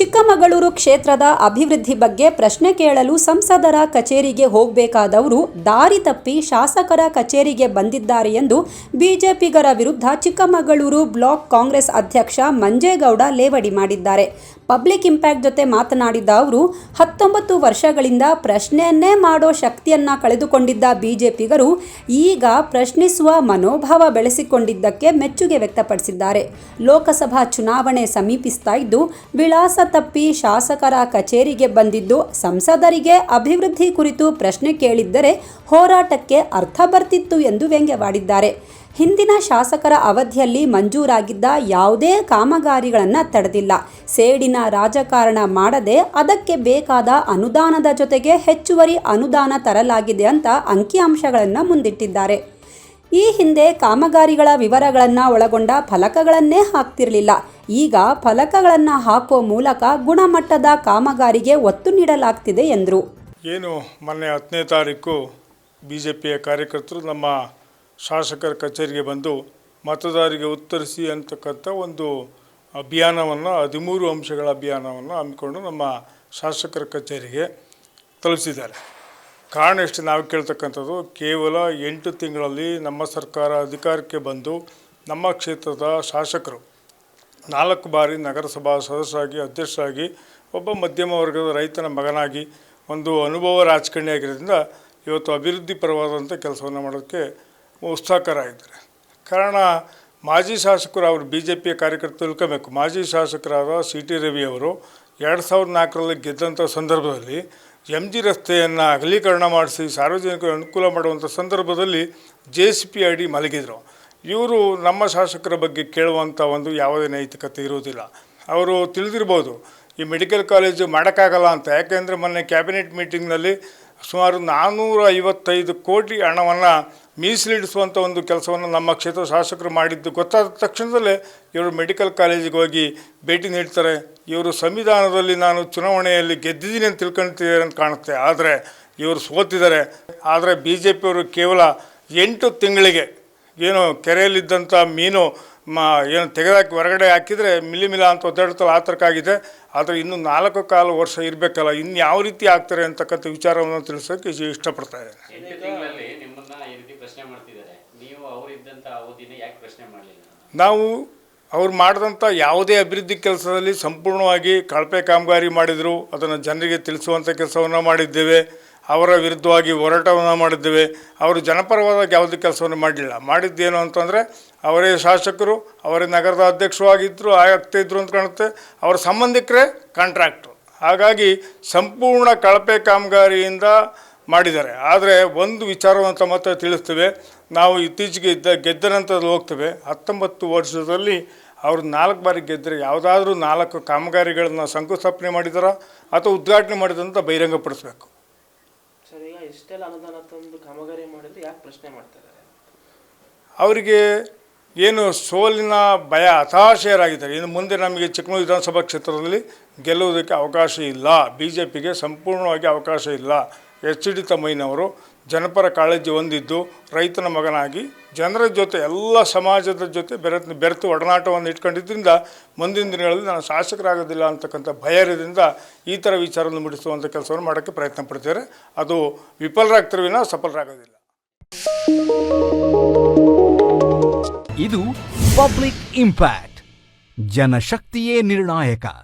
ಚಿಕ್ಕಮಗಳೂರು ಕ್ಷೇತ್ರದ ಅಭಿವೃದ್ಧಿ ಬಗ್ಗೆ ಪ್ರಶ್ನೆ ಕೇಳಲು ಸಂಸದರ ಕಚೇರಿಗೆ ಹೋಗಬೇಕಾದವರು ದಾರಿ ತಪ್ಪಿ ಶಾಸಕರ ಕಚೇರಿಗೆ ಬಂದಿದ್ದಾರೆ ಎಂದು ಬಿಜೆಪಿಗರ ವಿರುದ್ಧ ಚಿಕ್ಕಮಗಳೂರು ಬ್ಲಾಕ್ ಕಾಂಗ್ರೆಸ್ ಅಧ್ಯಕ್ಷ ಮಂಜೇಗೌಡ ಲೇವಡಿ ಮಾಡಿದ್ದಾರೆ. ಪಬ್ಲಿಕ್ ಇಂಪ್ಯಾಕ್ಟ್ ಜೊತೆ ಮಾತನಾಡಿದ ಅವರು, ಹತ್ತೊಂಬತ್ತು ವರ್ಷಗಳಿಂದ ಪ್ರಶ್ನೆಯನ್ನೇ ಮಾಡೋ ಶಕ್ತಿಯನ್ನ ಕಳೆದುಕೊಂಡಿದ್ದ ಬಿಜೆಪಿಗರು ಈಗ ಪ್ರಶ್ನಿಸುವ ಮನೋಭಾವ ಬೆಳೆಸಿಕೊಂಡಿದ್ದಕ್ಕೆ ಮೆಚ್ಚುಗೆ ವ್ಯಕ್ತಪಡಿಸಿದ್ದಾರೆ. ಲೋಕಸಭಾ ಚುನಾವಣೆ ಸಮೀಪಿಸ್ತಾ ಇದ್ದು, ವಿಳಾಸ ತಪ್ಪಿ ಶಾಸಕರ ಕಚೇರಿಗೆ ಬಂದಿದ್ದು, ಸಂಸದರಿಗೆ ಅಭಿವೃದ್ಧಿ ಕುರಿತು ಪ್ರಶ್ನೆ ಕೇಳಿದ್ದರೆ ಹೋರಾಟಕ್ಕೆ ಅರ್ಥ ಬರ್ತಿತ್ತು ಎಂದು ವ್ಯಂಗ್ಯವಾಡಿದ್ದಾರೆ. ಹಿಂದಿನ ಶಾಸಕರ ಅವಧಿಯಲ್ಲಿ ಮಂಜೂರಾಗಿದ್ದ ಯಾವುದೇ ಕಾಮಗಾರಿಗಳನ್ನು ತಡೆದಿಲ್ಲ. ಸೇಡಿನ ರಾಜಕಾರಣ ಮಾಡದೆ ಅದಕ್ಕೆ ಬೇಕಾದ ಅನುದಾನದ ಜೊತೆಗೆ ಹೆಚ್ಚುವರಿ ಅನುದಾನ ತರಲಾಗಿದೆ ಅಂತ ಅಂಕಿಅಂಶಗಳನ್ನು ಮುಂದಿಟ್ಟಿದ್ದಾರೆ. ಈ ಹಿಂದೆ ಕಾಮಗಾರಿಗಳ ವಿವರಗಳನ್ನು ಒಳಗೊಂಡ ಫಲಕಗಳನ್ನೇ ಹಾಕ್ತಿರಲಿಲ್ಲ. ಈಗ ಫಲಕಗಳನ್ನು ಹಾಕುವ ಮೂಲಕ ಗುಣಮಟ್ಟದ ಕಾಮಗಾರಿಗೆ ಒತ್ತು ನೀಡಲಾಗ್ತಿದೆ ಎಂದರು. ಏನು ಮೊನ್ನೆ ಹತ್ತನೇ ತಾರೀಕು ಬಿ ಜೆ ಪಿಯ ಕಾರ್ಯಕರ್ತರು ನಮ್ಮ ಶಾಸಕರ ಕಚೇರಿಗೆ ಬಂದು ಮತದಾರರಿಗೆ ಉತ್ತರಿಸಿ ಅಂತಕ್ಕಂಥ ಒಂದು ಅಭಿಯಾನವನ್ನು, ಹದಿಮೂರು ಅಂಶಗಳ ಅಭಿಯಾನವನ್ನು ಹಮ್ಮಿಕೊಂಡು ನಮ್ಮ ಶಾಸಕರ ಕಚೇರಿಗೆ ತಲುಪಿಸಿದ್ದಾರೆ. ಕಾರಣ ಎಷ್ಟು ನಾವು ಕೇಳ್ತಕ್ಕಂಥದ್ದು, ಕೇವಲ ಎಂಟು ತಿಂಗಳಲ್ಲಿ ನಮ್ಮ ಸರ್ಕಾರ ಅಧಿಕಾರಕ್ಕೆ ಬಂದು ನಮ್ಮ ಕ್ಷೇತ್ರದ ಶಾಸಕರು ನಾಲ್ಕು ಬಾರಿ ನಗರಸಭಾ ಸದಸ್ಯರಾಗಿ, ಅಧ್ಯಕ್ಷರಾಗಿ, ಒಬ್ಬ ಮಧ್ಯಮ ವರ್ಗದ ರೈತನ ಮಗನಾಗಿ, ಒಂದು ಅನುಭವ ರಾಜಕಾರಣಿ ಆಗಿರೋದ್ರಿಂದ ಇವತ್ತು ಅಭಿವೃದ್ಧಿ ಪರವಾದಂಥ ಕೆಲಸವನ್ನು ಮಾಡೋಕ್ಕೆ ಉತ್ಸಾಹಕರ ಇದ್ದಾರೆ ಕಾರಣ ಮಾಜಿ ಶಾಸಕರು ಅವರು ಬಿ ಜೆ ಪಿಯ ಕಾರ್ಯಕರ್ತರು ತಿಳ್ಕೋಬೇಕು. ಮಾಜಿ ಶಾಸಕರಾದ ಸಿ ಟಿ ರವಿ ಅವರು ಎರಡು ಸಾವಿರದ ನಾಲ್ಕರಲ್ಲಿ ಗೆದ್ದಂಥ ಸಂದರ್ಭದಲ್ಲಿ ಎಂ ಜಿ ರಸ್ತೆಯನ್ನು ಅಗಲೀಕರಣ ಮಾಡಿಸಿ ಸಾರ್ವಜನಿಕರು ಅನುಕೂಲ ಮಾಡುವಂಥ ಸಂದರ್ಭದಲ್ಲಿ ಜೆ ಸಿ ಪಿ ಅಡಿ ಮಲಗಿದರು. ಇವರು ನಮ್ಮ ಶಾಸಕರ ಬಗ್ಗೆ ಕೇಳುವಂಥ ಒಂದು ಯಾವುದೇ ನೈತಿಕತೆ ಇರುವುದಿಲ್ಲ. ಅವರು ತಿಳಿದಿರ್ಬೋದು, ಈ ಮೆಡಿಕಲ್ ಕಾಲೇಜು ಮಾಡೋಕ್ಕಾಗಲ್ಲ ಅಂತ. ಯಾಕೆಂದರೆ ಮೊನ್ನೆ ಕ್ಯಾಬಿನೆಟ್ ಮೀಟಿಂಗ್ನಲ್ಲಿ ಸುಮಾರು ನಾನ್ನೂರ ಐವತ್ತೈದು ಕೋಟಿ ಹಣವನ್ನು ಮೀಸಲಿಡಿಸುವಂಥ ಒಂದು ಕೆಲಸವನ್ನು ನಮ್ಮ ಕ್ಷೇತ್ರ ಶಾಸಕರು ಮಾಡಿದ್ದು. ಗೊತ್ತಾದ ತಕ್ಷಣದಲ್ಲೇ ಇವರು ಮೆಡಿಕಲ್ ಕಾಲೇಜಿಗೆ ಹೋಗಿ ಭೇಟಿ ನೀಡ್ತಾರೆ. ಇವರು ಸಂವಿಧಾನದಲ್ಲಿ ನಾನು ಚುನಾವಣೆಯಲ್ಲಿ ಗೆದ್ದಿದ್ದೀನಿ ಅಂತ ತಿಳ್ಕೊಳ್ತಿದ್ದಾರೆ ಅಂತ ಕಾಣುತ್ತೆ. ಆದರೆ ಇವರು ಸೋತಿದ್ದಾರೆ. ಆದರೆ ಬಿ ಜೆ ಪಿಯವರು ಕೇವಲ ಎಂಟು ತಿಂಗಳಿಗೆ ಏನು ಕೆರೆಯಲ್ಲಿದ್ದಂಥ ಮೀನು ಮ, ಏನು ತೆಗೆದಾಕಿ ಹೊರಗಡೆ ಹಾಕಿದರೆ ಮಿಲಿ ಮಿಲ ಅಂತ ಒದ್ದಾಡ್ತಲ್ಲ, ಆ ಥರಕ್ಕಾಗಿದೆ ಆದರೆ ಇನ್ನು ನಾಲ್ಕು ಕಾಲು ವರ್ಷ ಇರಬೇಕಲ್ಲ ಇನ್ನು ಯಾವ ರೀತಿ ಆಗ್ತಾರೆ ಅಂತಕ್ಕಂಥ ವಿಚಾರವನ್ನು ತಿಳಿಸೋಕ್ಕೆ ಇಷ್ಟ- ಇಷ್ಟಪಡ್ತಾ ಇದ್ದೇನೆ ಎಂಟು ತಿಂಗಳಲ್ಲಿ ನಿಮ್ಮನ್ನ ಈ ರೀತಿ ಪ್ರಶ್ನೆ ಮಾಡ್ತಿದ್ದಾರೆ. ನೀವು ಅವರಿದ್ದಂತ ಅವಧಿನ ಯಾಕೆ ಪ್ರಶ್ನೆ ಮಾಡಲಿಲ್ಲ? ನಾವು ಅವ್ರು ಮಾಡಿದಂಥ ಯಾವುದೇ ಅಭಿವೃದ್ಧಿ ಕೆಲಸದಲ್ಲಿ ಸಂಪೂರ್ಣವಾಗಿ ಕಳಪೆ ಕಾಮಗಾರಿ ಮಾಡಿದರು, ಅದನ್ನು ಜನರಿಗೆ ತಿಳಿಸುವಂಥ ಕೆಲಸವನ್ನು ಮಾಡಿದ್ದೇವೆ, ಅವರ ವಿರುದ್ಧವಾಗಿ ಹೋರಾಟವನ್ನು ಮಾಡಿದ್ದೇವೆ. ಅವರು ಜನಪರವಾದಾಗ ಯಾವುದೇ ಕೆಲಸವನ್ನು ಮಾಡಲಿಲ್ಲ. ಮಾಡಿದ್ದೇನು ಅಂತಂದರೆ, ಅವರೇ ಶಾಸಕರು, ಅವರೇ ನಗರದ ಅಧ್ಯಕ್ಷರು ಆಗಿದ್ದರು ಆಗ್ತಾಯಿದ್ರು ಅಂತ ಕಾಣುತ್ತೆ. ಅವರ ಸಂಬಂಧಿಕರೇ ಕಾಂಟ್ರಾಕ್ಟ್ರು ಹಾಗಾಗಿ ಸಂಪೂರ್ಣ ಕಳಪೆ ಕಾಮಗಾರಿಯಿಂದ ಮಾಡಿದ್ದಾರೆ. ಆದರೆ ಒಂದು ವಿಚಾರವಂತ ಮಾತ್ರ ತಿಳಿಸ್ತೇವೆ. ನಾವು ಇತ್ತೀಚೆಗೆ ಇದ್ದ ಗೆದ್ದ ನಂತರದಲ್ಲಿ ಹೋಗ್ತೇವೆ. ಹತ್ತೊಂಬತ್ತು ವರ್ಷದಲ್ಲಿ ಅವರು ನಾಲ್ಕು ಬಾರಿ ಗೆದ್ದರೆ ಯಾವುದಾದ್ರೂ ನಾಲ್ಕು ಕಾಮಗಾರಿಗಳನ್ನು ಶಂಕುಸ್ಥಾಪನೆ ಮಾಡಿದಾರ ಅಥವಾ ಉದ್ಘಾಟನೆ ಮಾಡಿದಂತ ಬಹಿರಂಗಪಡಿಸ್ಬೇಕು. ಇಷ್ಟೆಲ್ಲ ಅನುದಾನ ತಂದು ಕಾಮಗಾರಿ ಮಾಡಿದರೆ ಯಾಕೆ ಪ್ರಶ್ನೆ ಮಾಡ್ತಾರೆ ಅವರಿಗೆ ಏನು ಸೋಲಿನ ಭಯ ಹತಾಶೆಯರಾಗಿದ್ದಾರೆ. ಇನ್ನು ಮುಂದೆ ನಮಗೆ ಚಿಕ್ಕಮಗಳೂರು ವಿಧಾನಸಭಾ ಕ್ಷೇತ್ರದಲ್ಲಿ ಗೆಲ್ಲುವುದಕ್ಕೆ ಅವಕಾಶ ಇಲ್ಲ. ಬಿ ಜೆ ಪಿಗೆ ಸಂಪೂರ್ಣವಾಗಿ ಅವಕಾಶ ಇಲ್ಲ. ಎಚ್ ಡಿ ತಮ್ಮಯ್ಯನವರು ಜನಪರ ಕಾಳಜಿ ಹೊಂದಿದ್ದು ರೈತನ ಮಗನಾಗಿ ಜನರ ಜೊತೆ ಎಲ್ಲ ಸಮಾಜದ ಜೊತೆ ಬೆರೆತು ಬೆರೆತು ಒಡನಾಟವನ್ನು ಇಟ್ಕೊಂಡಿದ್ದರಿಂದ ಮುಂದಿನ ದಿನಗಳಲ್ಲಿ ನಾನು ಶಾಸಕರಾಗೋದಿಲ್ಲ ಅಂತಕ್ಕಂಥ ಭಯ ಇರೋದ್ರಿಂದ ಈ ಥರ ವಿಚಾರವನ್ನು ಮುಡಿಸುವಂಥ ಕೆಲಸವನ್ನು ಮಾಡೋಕ್ಕೆ ಪ್ರಯತ್ನ ಪಡ್ತಾರೆ ಅದು ವಿಫಲರಾಗ್ತಾರೆ ವಿನ ಸಫಲರಾಗೋದಿಲ್ಲ. ಇದು ಪಬ್ಲಿಕ್ ಇಂಪ್ಯಾಕ್ಟ್, ಜನಶಕ್ತಿಯೇ ನಿರ್ಣಾಯಕ.